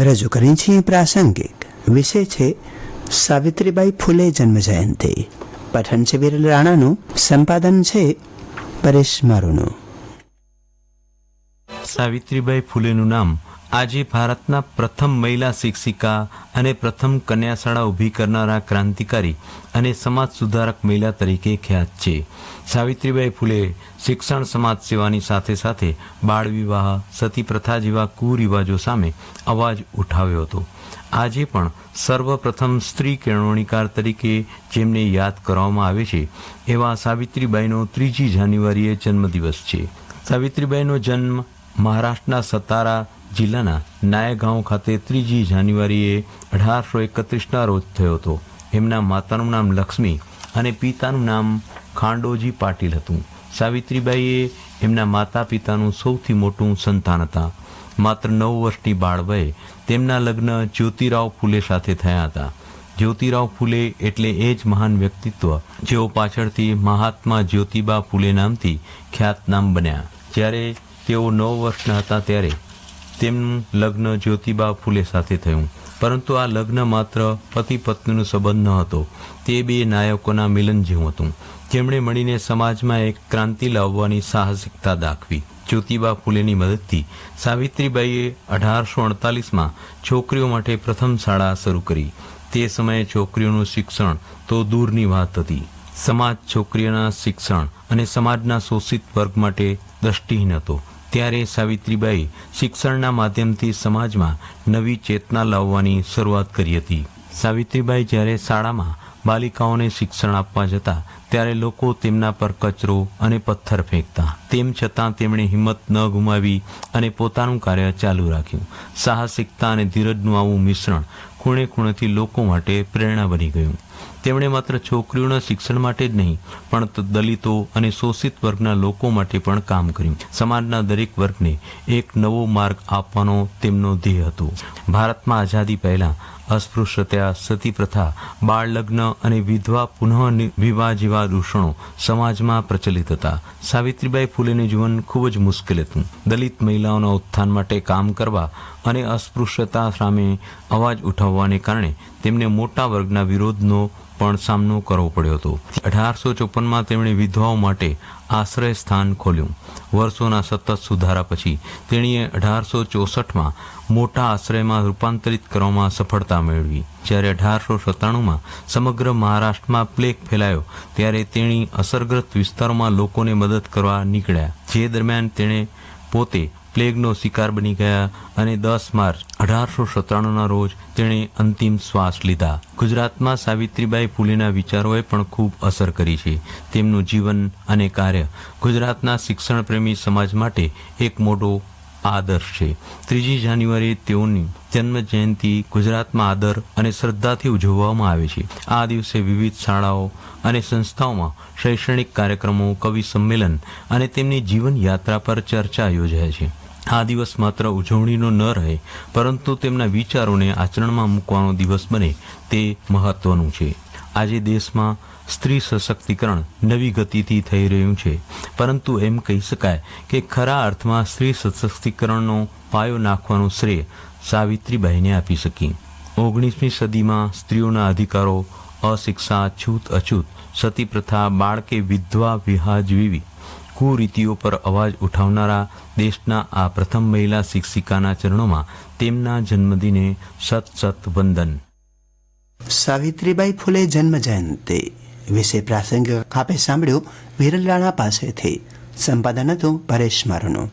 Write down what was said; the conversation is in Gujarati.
રજૂ કરીએ છીએ પ્રાસંગિક. વિષય છે, સાવિત્રીબાઈ ફૂલે જન્મ જયંતિ પઠન છે વિરલ રાણાનું, સંપાદન છે પરેશ મારુનું. સાવિત્રીબાઈ ફૂલેનું નામ આજે ભારતના પ્રથમ મહિલા શિક્ષિકા અને પ્રથમ કન્યાશાળા ઊભી કરનારા ક્રાંતિકારી અને સમાજ સુધારક મહિલા તરીકે ખ્યાત છે. સાવિત્રીબાઈ ફૂલે શિક્ષણ સમાજ સેવાની સાથે સાથે બાળ વિવાહ, સતી પ્રથા જેવા કુરિવાજો સામે અવાજ ઉઠાવ્યો હતો. આજે પણ સર્વપ્રથમ સ્ત્રી કેળવણીકાર તરીકે જેમને યાદ કરવામાં આવે છે, એવા સાવિત્રીબાઈનો ત્રીજી જાન્યુઆરીએ જન્મદિવસ છે. સાવિત્રીબાઈનો જન્મ મહારાષ્ટ્રના સતારા જિલ્લાના નાયગાંવ ખાતે ત્રીજી જાન્યુઆરીએ અઢારસો એકત્રીસના રોજ થયો હતો. એમના માતાનું નામ લક્ષ્મી અને પિતાનું નામ ખાંડોજી પાટીલ હતું. સાવિત્રીબાઈએ એમના માતા પિતાનું સૌથી મોટું સંતાન હતા. માત્ર નવ વર્ષની બાળવયે તેમના લગ્ન જ્યોતિરાવ ફૂલે સાથે થયા હતા. જ્યોતિરાવ ફૂલે એટલે એ જ મહાન વ્યક્તિત્વ જેઓ પાછળથી મહાત્મા જ્યોતિબા ફૂલે નામથી ખ્યાતનામ બન્યા. જ્યારે તેઓ નવ વર્ષના હતા ત્યારે તેમનું લગ્ન જ્યોતિબા ફૂલે સાથે થયું. પરંતુ આ લગ્ન માત્ર પતિ પત્નીનો સંબંધ ન હતો. તે બે નાયકોના મિલન જેવું હતું. જેમણે મળીને સમાજમાં એક ક્રાંતિ લાવવાની સાહસિકતા દાખવી. જ્યોતિબા ફૂલેની મદદથી સાવિત્રીબાઈએ અઢારસો અડતાલીસમાં છોકરીઓ માટે પ્રથમ શાળા શરૂ કરી. તે સમયે છોકરીઓનું શિક્ષણ તો દૂરની વાત હતી. સમાજ છોકરીઓના શિક્ષણ અને સમાજના શોષિત વર્ગ માટે દ્રષ્ટિહીન હતો. ત્યારે સાવિત્રીબાઈ શિક્ષણના માધ્યમથી સમાજમાં નવી ચેતના લાવવાની શરૂઆત કરી હતી. સાવિત્રીબાઈ જ્યારે શાળામાં બાલિકાઓને શિક્ષણ આપવા જતા, ત્યારે લોકો તેમના પર કચરો અને પથ્થર ફેંકતા. તેમ છતાં તેમણે હિંમત ન ગુમાવી અને પોતાનું કાર્ય ચાલુ રાખ્યું. સાહસિકતા અને ધીરજનું આવું મિશ્રણ ખૂણે ખૂણેથી લોકો માટે પ્રેરણા બની ગયું. તેમણે માત્ર છોકરીઓના શિક્ષણ માટે જ નહીં, પણ દલિતો અને શોષિત વર્ગના લોકો માટે પણ કામ કર્યું. સમાજના દરેક વર્ગને એક નવો માર્ગ આપવાનો તેમનો ધ્યેય હતો. ભારતમાં આઝાદી પહેલા અસ્પૃશ્યતા સતી પ્રથા બાળ લગ્ન અને વિધવા પુનઃ વિવાહ જેવા દૂષણો સમાજમાં પ્રચલિત હતા. સાવિત્રીબાઈ ફૂલેનું જીવન ખૂબ જ મુશ્કેલ હતું. દલિત મહિલાઓના ઉત્થાન માટે કામ કરવા અને અસ્પૃશ્યતા સામે અવાજ ઉઠાવવાને કારણે તેમને મોટા વર્ગના વિરોધનો પણ સામનો કરવો પડ્યો હતો. અઢારસો ચોપનમાં તેમણે વિધવાઓ માટે આશ્રય સ્થાન ખોલ્યું. વર્ષોના સતત સુધારા પછી તેણીએ અઢારસો ચોસઠમાં મોટા આશ્રયમાં રૂપાંતરિત કરવામાં સફળતા મેળવી. જ્યારે અઢારસો સત્તાણુંમાં સમગ્ર મહારાષ્ટ્રમાં પ્લેગ ફેલાયો, ત્યારે તેણી અસરગ્રસ્ત વિસ્તારોમાં લોકોને મદદ કરવા નીકળ્યા. જે દરમિયાન તેણે પોતે પ્લેગનો શિકાર બની ગયા અને દસ માર્ચ અઢારસો સત્તાણુંના રોજ તેણે અંતિમ શ્વાસ લીધા. ગુજરાતમાં સાવિત્રીબાઈ ફૂલેના વિચારોએ પણ ખૂબ અસર કરી છે. તેમનું જીવન અને કાર્ય ગુજરાતના શિક્ષણ પ્રેમી સમાજ માટે એક મોટો આદર્શ છે. ત્રીજી જાન્યુઆરી તેઓની જન્મ જયંતિ ગુજરાતમાં આદર અને શ્રદ્ધાથી ઉજવવામાં આવે છે. આ દિવસે વિવિધ શાળાઓ અને સંસ્થાઓમાં શૈક્ષણિક કાર્યક્રમો, કવિ સંમેલન અને તેમની જીવન યાત્રા પર ચર્ચા યોજાય છે. આ દિવસ માત્ર ઉજવણીનો ન રહે, પરંતુ તેમના વિચારોને આચરણમાં મૂકવાનો દિવસ બને તે મહત્વનું છે. આજે દેશમાં સ્ત્રી સશક્તિકરણ નવી ગતિથી થઈ રહ્યું છે, પરંતુ એમ કહી શકાય કે ખરા અર્થમાં સ્ત્રી સશક્તિકરણનો પાયો નાખવાનો શ્રેય સાવિત્રીબાઈને આપી શકી. ઓગણીસમી સદીમાં સ્ત્રીઓના અધિકારો અશિક્ષા છૂત અછૂત સતી પ્રથા બાળકે વિધવા વિવાહ જેવી કુરીતિઓ પર અવાજ ઉઠાવનારા દેશના આ પ્રથમ મહિલા શિક્ષિકાના ચરણોમાં તેમના જન્મદિને સત સત વંદન. સાવિત્રીબાઈ ફૂલે જન્મ જયંતિ વિશે પ્રાસંગિક આપે સાંભળ્યું વિરલ રાણા પાસેથી. સંપાદન હતું પરેશ મારુનું.